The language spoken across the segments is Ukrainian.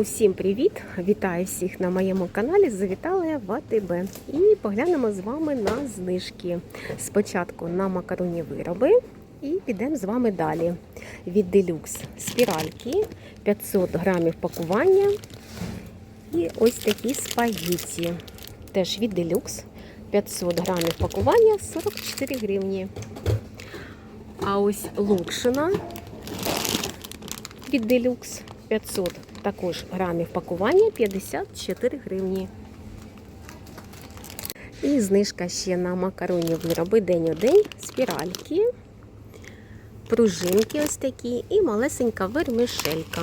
Усім привіт! Вітаю всіх на моєму каналі. Завітали в АТБ. І поглянемо з вами на знижки. Спочатку на макаронні вироби і підемо з вами далі. Від Deluxe спіральки 500 грамів пакування. І ось такі спагетті. Теж від Deluxe 500 грамів пакування 44 гривні. А ось локшина від Deluxe 500 також грамів пакування 54 гривні. І знижка ще на макаронні вироби день у спіральки, пружинки ось такі і малесенька вермишелька.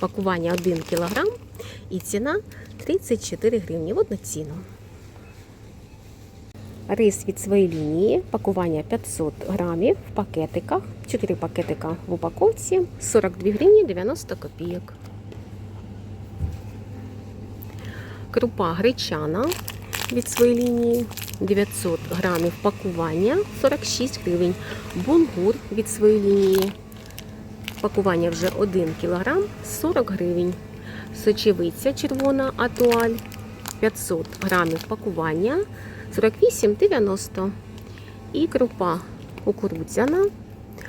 Пакування 1 кг і ціна 34 гривні в одну ціну. Рис від своєї лінії, пакування 500 грамів в пакетиках, 4 пакетика в упаковці, 42 гривні 90 копійок. Крупа гречана від своєї лінії 900 грамів пакування 46 гривень. Бунгур від своєї лінії. Пакування вже 1 кг 40 гривень. Сочевиця червона атуаль 500 грамів пакування 48,90. І крупа кукурудзяна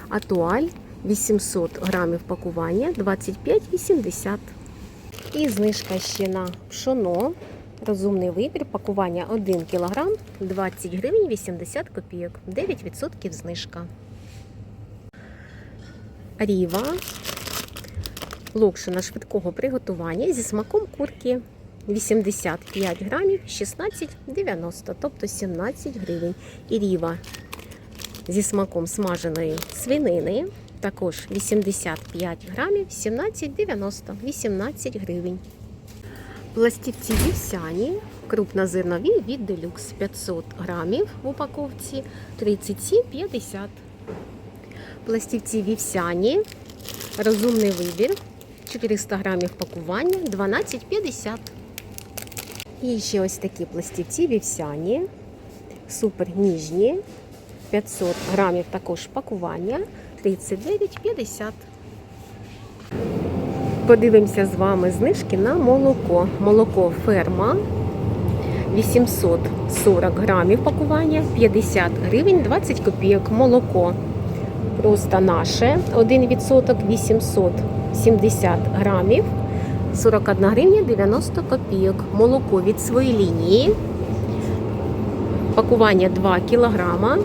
атуаль 800 грамів пакування 25,80. І знижка ще на пшоно. Розумний вибір. Пакування 1 кг 20 гривень 80 копійок. 9% знижка. Ріва. Локшина швидкого приготування зі смаком курки 85 грамів 16,90, тобто 17 гривень. І ріва зі смаком смаженої свинини. Також 85 грамів 17,90, 18 гривень. Пластівці вівсяні, крупнозернові від Deluxe 500 грамів в упаковці 37,50. Пластівці вівсяні, розумний вибір 400 грамів пакування 12,50. І ще ось такі пластівці вівсяні, супер ніжні, 500 грамів також пакування 39,50. Подивимося з вами знижки на молоко. Молоко ферма 840 грамів пакування, 50 гривень 20 копійок. Молоко просто наше 1% 870 грамів, 41 гривня 90 копійок. Молоко від своєї лінії. Пакування 2 кілограма.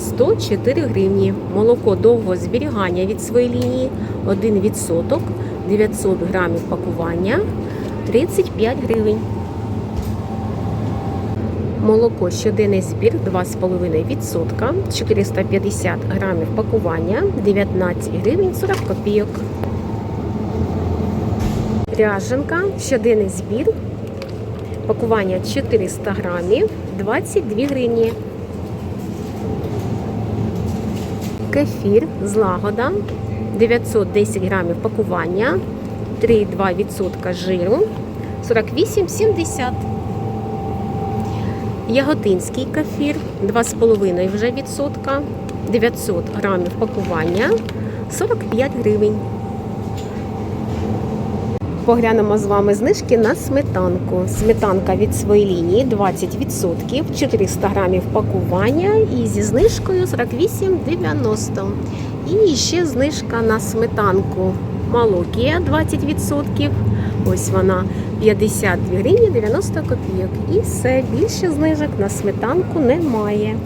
104 гривні. Молоко довгого зберігання від своєї лінії 1%, 900 грамів пакування 35 гривень. Молоко щоденний збір 2,5%, 450 грамів пакування 19 гривень 40 копійок. Ряженка, щоденний збір, пакування 400 грамів 22 гривні. Кефір злагода 910 грамів пакування, 3,2% жиру, 48,70. Яготинський кефір. 2,5 вже відсотка, 900 грамів пакування, 45 гривень. Поглянемо з вами знижки на сметанку. Сметанка від своєї лінії 20%, 400 грамів пакування і зі знижкою 48,90. І ще знижка на сметанку. Малокія 20%. Ось вона 52 гривні 90 копійок. І все, більше знижок на сметанку немає.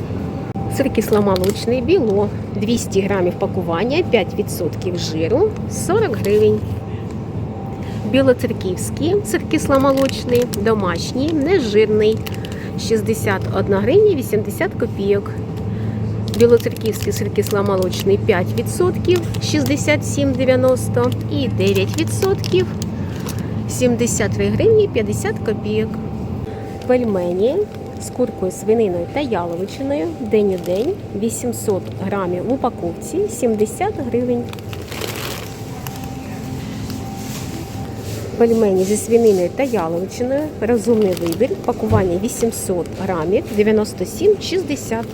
Сир кисломолочний біло 200 грамів пакування, 5% жиру, 40 гривень. Білоцерківський сир кисломолочний, домашній, нежирний 61 гривня 80 копійок. Білоцерківський сир кисломолочний 5%, 67,90 і 9%, 73 гривні 50 копійок. Пельмені з куркою, свининою та яловичиною день у день 800 грамів в упаковці 70 гривень. Пельмені зі свининою та яловичиною. Розумний вибір. Пакування 800 грамів 97,60.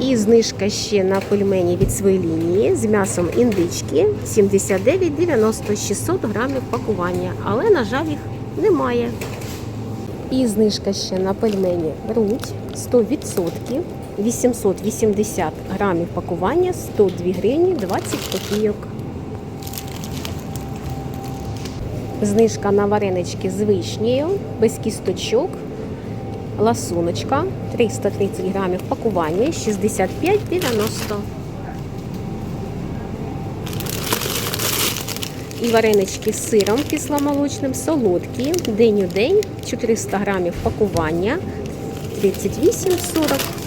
І знижка ще на пельмені від своєї лінії з м'ясом індички 79,90 600 грамів пакування, але, на жаль, їх немає. І знижка ще на пельмені Рудь 100%, 880 грамів пакування, 102 гривні 20 копійок. Знижка на варенички з вишнею, без кісточок, ласуночка 330 грамів пакування, 65,90. І варенички з сиром кисломолочним, солодкі, день у день, 400 грамів пакування, 38,40.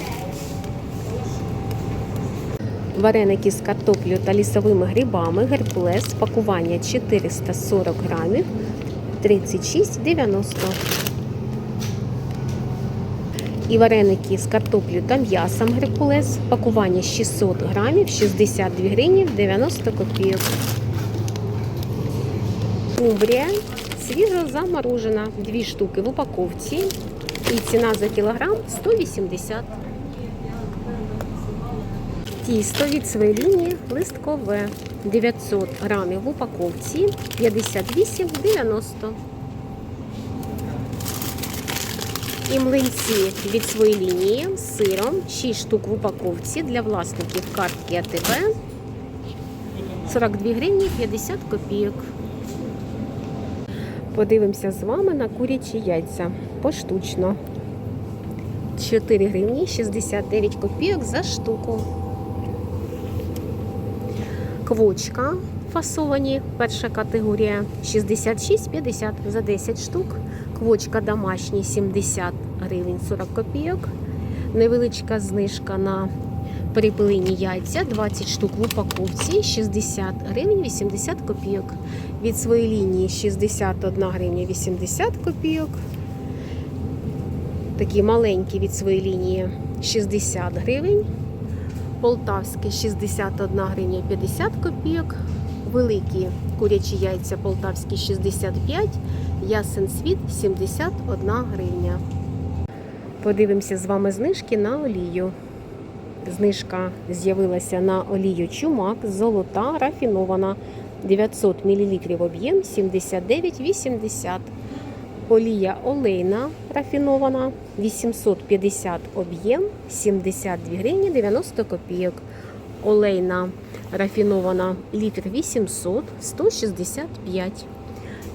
Вареники з картоплею та лісовими грибами, геркулес, пакування 440 грамів, 36,90. І вареники з картоплею та м'ясом геркулес, пакування 600 грамів, 62 гривні 90 копійок. Кумбрія свіжо заморожена, дві штуки в упаковці. І ціна за кілограм 180. Тісто від своєї лінії листкове 900 грамів в упаковці 58,90. І млинці від своєї лінії з сиром 6 штук в упаковці для власників картки АТБ 42 гривні 50 копійок. Подивимося з вами на курячі яйця поштучно. 4 гривні 69 копійок за штуку. Квочка фасовані, перша категорія 66,50 за 10 штук. Квочка домашній 70 гривень 40 копійок. Невеличка знижка на перепилені яйця 20 штук в упаковці 60 гривень 80 копійок. Від своєї лінії 61 гривня 80 копійок. Такі маленькі від своєї лінії 60 гривень. Полтавське 61 гривня 50 копійок. Великі курячі яйця полтавські 65, ясен світ 71 гривня. Подивимося з вами знижки на олію. Знижка з'явилася на олію чумак, золота, рафінована 900 мл об'єм 79,80. Олія олейна рафінована 850 об'єм 72 гривні 90 копійок. Олейна рафінована літр 800 165.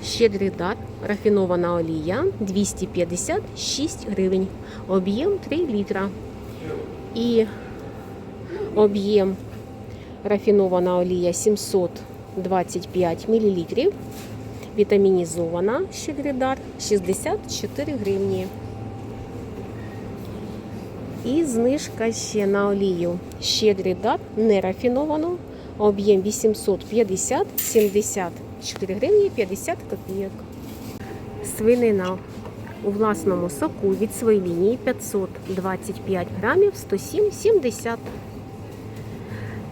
Щедрий дар рафінована олія 256 гривень. Об'єм 3 літра. І об'єм рафінована олія 725 мл. Вітамінізована щедридар 64 гривні. І знижка ще на олію. Щедрий дар нерафіновану. Об'єм 850, 74 гривні 50 копійок. Свинина у власному соку від своєї лінії 525 грамів 107,70.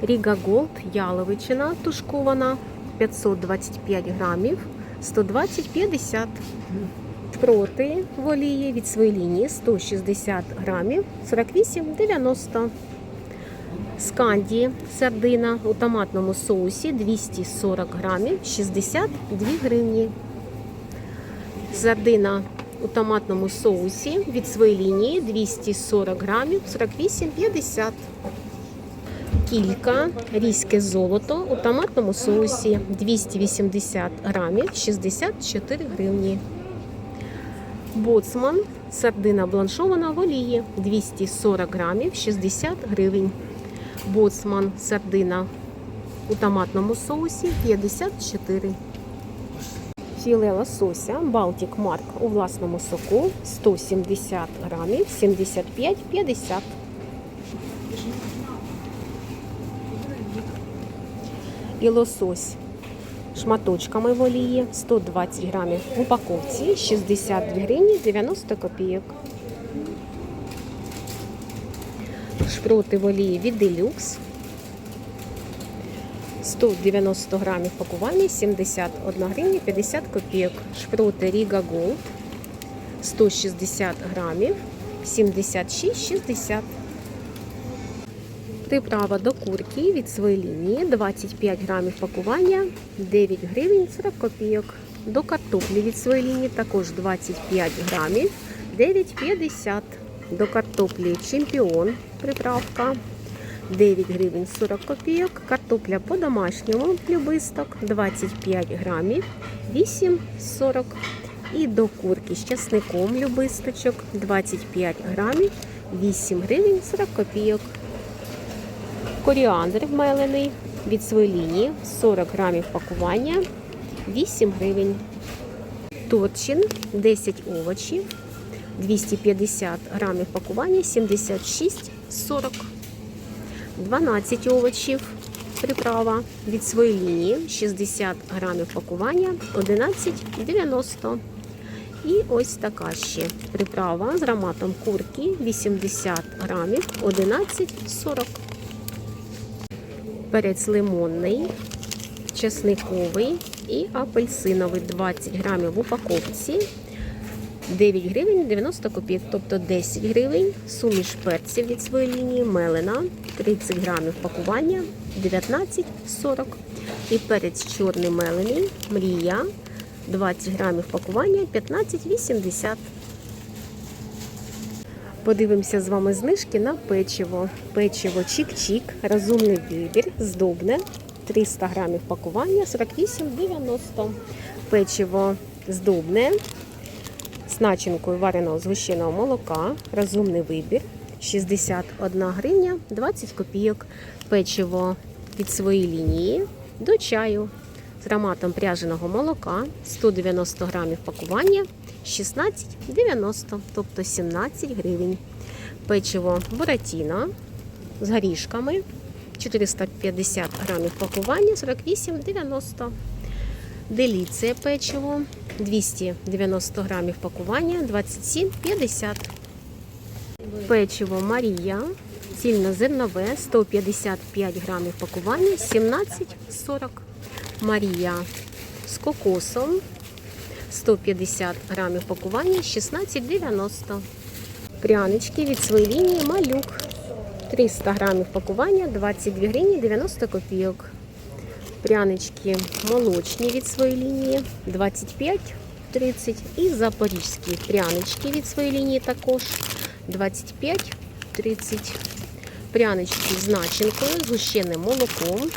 Ріга Голд яловичина тушкована 525 грамів 120,50. Проти в олії від своєї лінії 160 грамів 48,90. Сканді сардина у томатному соусі 240 грамів 62 гривні. Сардина у томатному соусі від своєї лінії 240 грамів 48,50. Кілька різьке золото у томатному соусі 280 грамів 64 гривні. Боцман сардина бланшована в олії 240 грамів 60 гривень. Боцман сардина у томатному соусі 54. Філе лосося Балтік Марк у власному соку 170 грамів 75,50. І лосось шматочками в олії 120 грамів в упаковці 62 гривні 90 копійок. Шпроти в олії від Deluxe 190 грамів пакування 71 гривня 50 копійок. Шпроти Riga Gold 160 грамів 76,60. Приправа до курки від своєї лінії 25 грамів пакування 9 гривень 40 копійок. До картоплі від своєї лінії також 25 грамів 9,50. До картоплі чемпіон приправка 9 гривень 40 копійок. Картопля по-домашньому любисток 25 грамів 8,40. І до курки з часником любисточок 25 грамів 8 гривень 40 копійок. Коріандр вмелений від лінії 40 грамів пакування 8 гривень. Торчин 10 овочів 250 грамів пакування 76,40. 12 овочів приправа від своєї лінії 60 грамів пакування 11,90. І ось така ще приправа з ароматом курки 80 грамів 11,40. Перець лимонний, чесниковий і апельсиновий 20 грамів в упаковці. 9 гривень 90 копійок, тобто 10 гривень. Суміш перців від своєї лінії, мелена, 30 грамів пакування, 19,40. І перець чорний мелений, мрія, 20 грамів пакування, 15,80. Подивимося з вами знижки на печиво. Печиво чик-чик, розумний вибір, здобне, 300 грамів пакування, 48,90. Печиво здобне з начинкою вареного згущеного молока, розумний вибір, 61 гривня 20 копійок. Печиво від своєї лінії до чаю ароматом пряженого молока, 190 грамів пакування, 16,90, тобто 17 гривень. Печиво Буратіно з горішками, 450 грамів пакування, 48,90. Деліція печиво 290 грамів пакування 27,50. Печиво Марія цільнозернове 155 грамів пакування 17,40. Марія з кокосом 150 грамів пакування 16,90. Прянички від своєї лінії малюк 300 грамів пакування 22 гривні 90 копійок. Прянички молочні від своєї лінії 25-30. І запорізькі прянички від своєї лінії також 25-30. Прянички з начинкою, згущеним молоком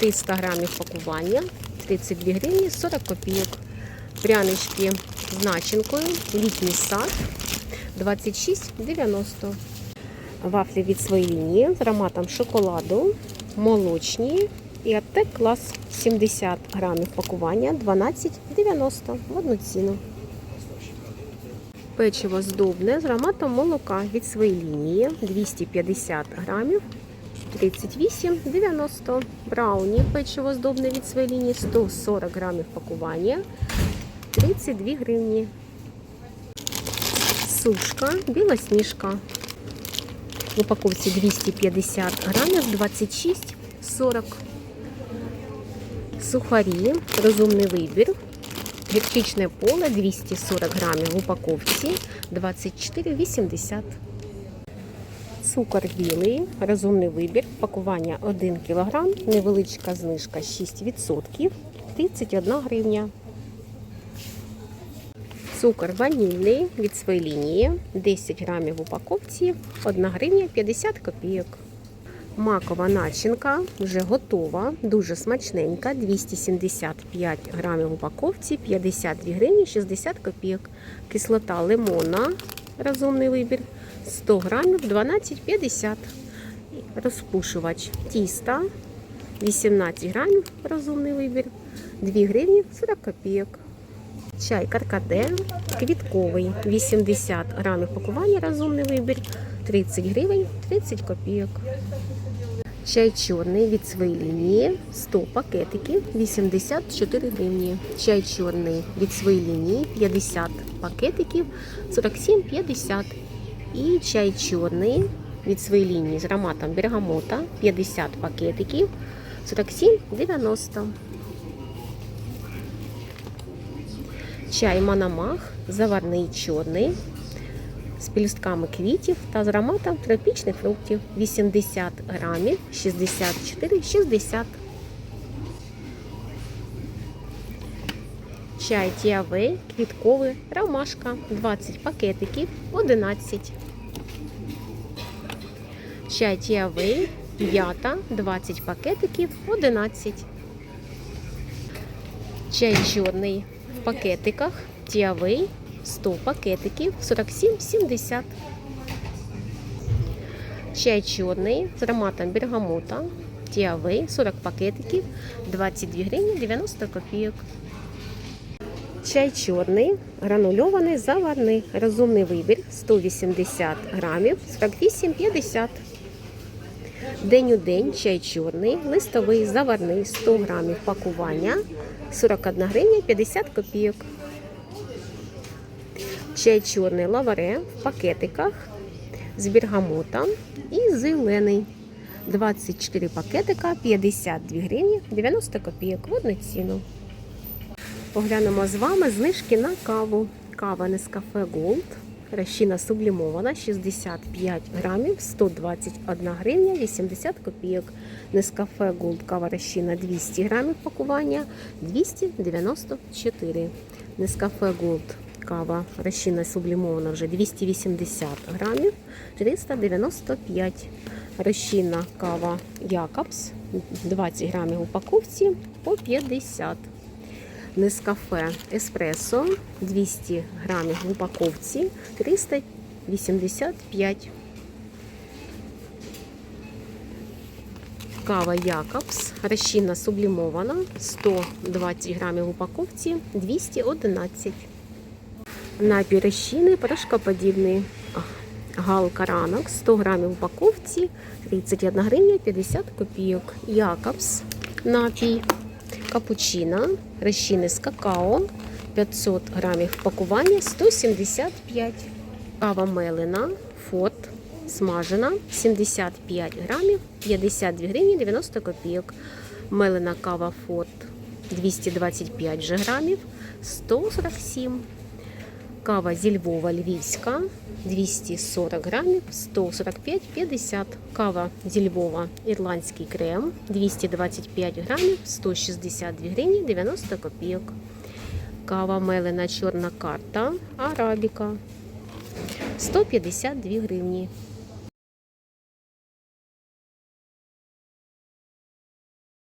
300 грамів пакування 32 гривні 40 копійок. Прянички з начинкою, літній сад 26,90. Вафлі від своєї лінії з ароматом шоколаду, молочні і Артек клас 70 грамів пакування 12,90 в одну ціну. Печиво здобне з ароматом молока від своєї лінії 250 грамів 38,90. Брауні печиво здобне від своєї лінії 140 грамів пакування 32 гривні. Сушка, біла сніжка. В упаковці 250 грамів 26,40. Сухарі, розумний вибір. Гірчичне поле 240 грамів в упаковці 24,80. Цукор білий, розумний вибір. Пакування 1 кг, невеличка знижка 6%, 31 гривня. Цукор ванільний від своєї лінії 10 грамів в упаковці, 1 гривня 50 копійок. Макова начинка вже готова, дуже смачненька. 275 грамів в упаковці, 52 гривні 60 копійок. Кислота лимона, розумний вибір, 100 грамів 12,50. Розпушувач тіста, 18 грамів, розумний вибір, 2 гривні 40 копійок. Чай каркаде, квітковий, 80 грамів пакування, розумний вибір, 30 гривень 30 копійок. Чай чорний від своєї лінії 100 пакетиків 84 гривні. Чай чорний від своєї лінії 50 пакетиків 47,50. І чай чорний від своєї лінії з ароматом бергамота 50 пакетиків 47,90. Чай Манамах заварний чорний з пелюстками квітів та з ароматом тропічних фруктів 80 грамів 64,60. Чай тіавей квітковий ромашка 20 пакетиків 11. Чай тіавей м'ята 20 пакетиків 11. Чай чорний в пакетиках тіавей 100 пакетиків 47,70. Чай чорний з ароматом бергамота тіавей 40 пакетиків 22 гривні 90 копійок. Чай чорний, гранульований, заварний, розумний вибір 180 грамів 48,50. День у день чай чорний, листовий, заварний 100 грамів пакування 41 гривня 50 копійок. Чай чорний лаваре в пакетиках з бергамотом і зелений. 24 пакетика 52 гривні 90 копійок в одну ціну. Поглянемо з вами знижки на каву. Кава Nescafe Gold. Розчина сублімована 65 грамів 121 гривня 80 копійок. Nescafe Gold кава розчина 200 грамів пакування 294. Nescafe Gold кава розчина сублімована вже 280 грамів 395. Розчинна кава Якобс 20 грамів упаковці по 50. Нескафе Еспресо 200 грамів в упаковці 385. Кава Якобс, розчинна сублімована 120 грамів в упаковці 211. Напій розчинний порошкоподібний Галка ранок 100 грамів в упаковці 31 гривня 50 копійок. Якобс напій. Капучино, розчини з какао 500 грамів пакування 175. Кава мелена, фот, смажена 75 грамів 52 гривні 90 копійок. Мелена кава фот 225 же грамів 147. Кава зі Львова львівська 240 грамів 145,50. Кава зі Львова ірландський крем 225 грамів 162 гривні 90 копійок. Кава мелена чорна карта арабіка 152 гривні.